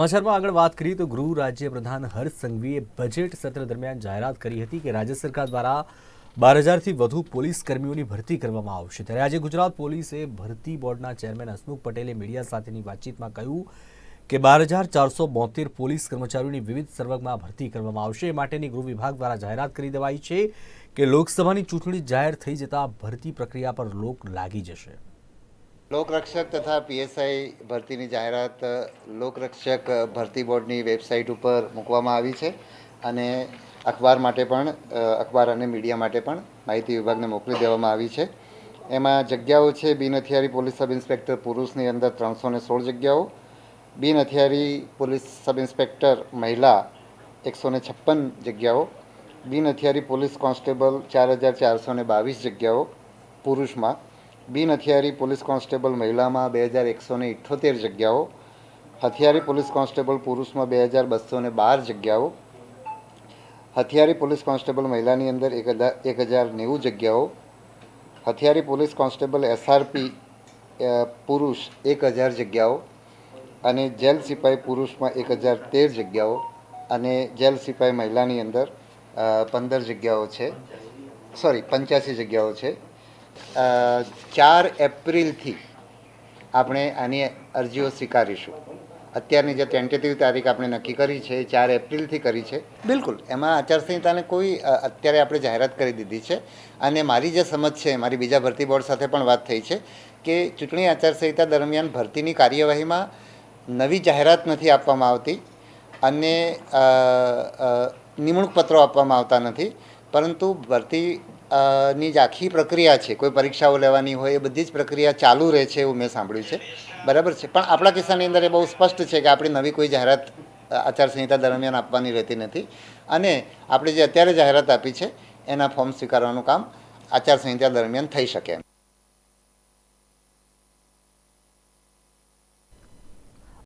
સમાચારમાં આગળ વાત કરીએ તો ગૃહ રાજ્ય પ્રધાન હર્ષ સંઘવીએ બજેટ સત્ર દરમિયાન જાહેરાત કરી હતી કે રાજ્ય સરકાર દ્વારા બાર હજારથી વધુ પોલીસ કર્મીઓની ભરતી કરવામાં આવશે. ત્યારે આજે ગુજરાત પોલીસે ભરતી બોર્ડના ચેરમેન હસમુખ પટેલે મીડિયા સાથેની વાતચીતમાં કહ્યું કે બાર હજાર ચારસો બોતેર પોલીસ કર્મચારીઓની વિવિધ સર્વગમાં ભરતી કરવામાં આવશે. એ માટેની ગૃહ વિભાગ દ્વારા જાહેરાત કરી દેવાઈ છે કે લોકસભાની ચૂંટણી જાહેર થઈ જતા ભરતી પ્રક્રિયા પર લોક લાગી જશે. લોકરક્ષક તથા પીએસઆઈ ભરતીની જાહેરાત લોકરક્ષક ભરતી બોર્ડની વેબસાઇટ ઉપર મૂકવામાં આવી છે અને અખબાર માટે પણ અખબાર અને મીડિયા માટે પણ માહિતી વિભાગને મોકલી દેવામાં આવી છે. એમાં જગ્યાઓ છે, બિન હથિયારી પોલીસ સબ ઇન્સ્પેક્ટર પુરુષની અંદર ત્રણસો ને સોળ જગ્યાઓ, બિન હથિયારી પોલીસ સબ ઇન્સ્પેક્ટર મહિલા એકસો ને છપ્પન જગ્યાઓ, બિન હથિયારી પોલીસ કોન્સ્ટેબલ ચાર હજાર ચારસો ને બાવીસ જગ્યાઓ પુરુષમાં બિન હથિયારી પોલીસ કોન્સ્ટેબલ મહિલામાં બે હજાર એકસો ને ઇઠ્ઠોતેર જગ્યાઓ, હથિયારી પોલીસ કોન્સ્ટેબલ પુરુષમાં બે હજાર બસો ને બાર જગ્યાઓ, હથિયારી પોલીસ કોન્સ્ટેબલ મહિલાની અંદર એક હજાર એક હજાર નેવું જગ્યાઓ, હથિયારી પોલીસ કોન્સ્ટેબલ એસઆરપી પુરુષ એક હજાર જગ્યાઓ અને જેલ સિપાઈ પુરુષમાં એક હજાર તેર જગ્યાઓ અને જેલ સિપાઈ મહિલાની અંદર પંદર જગ્યાઓ છે. સોરી, પંચ્યાસી જગ્યાઓ છે. ચાર એપ્રિલથી આપણે આની અરજીઓ સ્વીકારીશું. અત્યારની જે ટેન્ટેટિવ તારીખ આપણે નક્કી કરી છે એ ચાર એપ્રિલથી કરી છે. બિલકુલ. એમાં આચારસંહિતાને કોઈ અત્યારે આપણે જાહેરાત કરી દીધી છે. અને મારી જે સમજ છે મારી બીજા ભરતી બોર્ડ સાથે પણ વાત થઈ છે કે ચૂંટણી આચારસંહિતા દરમિયાન ભરતીની કાર્યવાહીમાં નવી જાહેરાત નથી આપવામાં આવતી અને નિમણૂક પત્રો આપવામાં આવતા નથી. પરંતુ ભરતી ની જે આખી પ્રક્રિયા છે, કોઈ પરીક્ષાઓ લેવાની હોય એ બધી જ પ્રક્રિયા ચાલુ રહે છે એવું મેં સાંભળ્યું છે. બરાબર છે. પણ આપણા કિસ્સાની અંદર એ બહુ સ્પષ્ટ છે કે આપણી નવી કોઈ જાહેરાત આચારસંહિતા દરમિયાન આપવાની રહેતી નથી. અને આપણે જે અત્યારે જાહેરાત આપી છે, એના ફોર્મ સ્વીકારવાનું કામ આચારસંહિતા દરમિયાન થઈ શકે એમ.